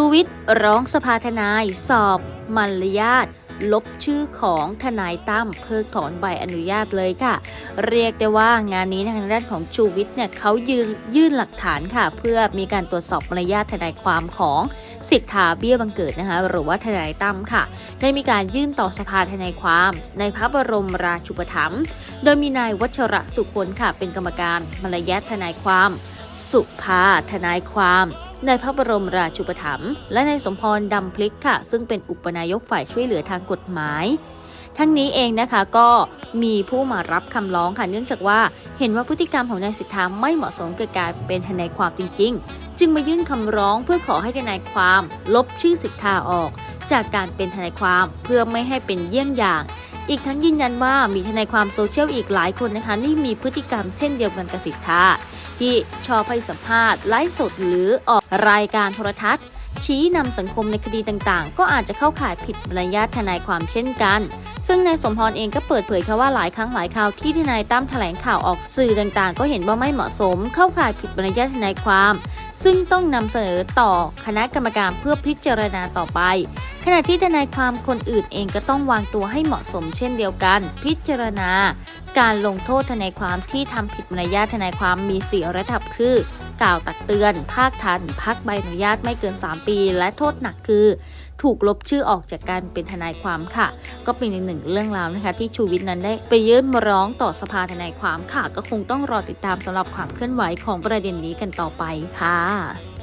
ูวิตร้องสภาทนายสอบมารยาทลบชื่อของทนายตั้มเพิกถอนใบอนุญาตเลยค่ะ เรียกได้ว่างานนี้ทางด้านของชูวิทย์เนี่ยเขายืนยื่นหลักฐานค่ะ เพื่อมีการตรวจสอบมารยาททนายความของสิทธาเบี้ยบังเกิดนะคะหรือว่าทนายตั้มค่ะ ได้มีการยื่นต่อสภาทนายความ ในพระบรมราชูปถัมภ์โดยมีนายวัชระสุคนค่ะ เป็นกรรมการมารยาททนายความ สุภาทนายความ ในพระบรมราชูปถัมภ์และนายสมพรดำพลิกค่ะ ซึ่งเป็นอุปนายกฝ่ายช่วยเหลือทางกฎหมาย ทั้งนี้เองนะคะก็มีผู้มารับคำร้องค่ะ เนื่องจากว่าเห็นว่าพฤติกรรมของนายสิทธาไม่เหมาะสมกับการเป็นทนายความจริง ๆ จึงมายื่นคำร้องเพื่อขอให้ทนายความ ลบชื่อสิทธาออก จากการเป็นทนายความเพื่อไม่ให้เป็นเยี่ยงอย่าง อีกทั้งยืนยันว่ามีทนายความโซเชียลอีกหลายคนนะคะที่มีพฤติกรรมเช่นเดียวกันกับสิทธาที่ชอบให้สัมภาษณ์ไลฟ์สดหรือออกรายการโทรทัศน์ ชี้นำสังคมในคดีต่างๆ ก็อาจจะเข้าข่ายผิดมารยาททนายความเช่นกัน ซึ่งนายสมพรเองก็เปิดเผยค่ะว่าหลายครั้งหลายคราวที่ทนายตั้มแถลงข่าวออกสื่อต่างๆ ก็เห็นว่าไม่เหมาะสม เข้าข่ายผิดมารยาททนายความ ซึ่งต้องนำเสนอต่อคณะกรรมการเพื่อพิจารณาต่อไป ขณะที่ทนายความคนอื่นเองก็ต้องวางตัวให้เหมาะสมเช่นเดียวกัน พิจารณา การลงโทษทนายความที่ทำผิดมารยาททนายความมีสี่ระดับคือกล่าวตักเตือน ภาคทัน พักใบอนุญาตไม่เกิน 3 ปี และโทษหนักคือ ถูกลบชื่อออกจากการเป็นทนายความค่ะ ก็เป็นอีกหนึ่งเรื่องราวนะคะ ที่ชูวิทย์นั้นได้ไปยื่นมาร้องต่อสภาทนายความค่ะ ก็คงต้องรอติดตามสำหรับความเคลื่อนไหวของประเด็นนี้กันต่อไปค่ะ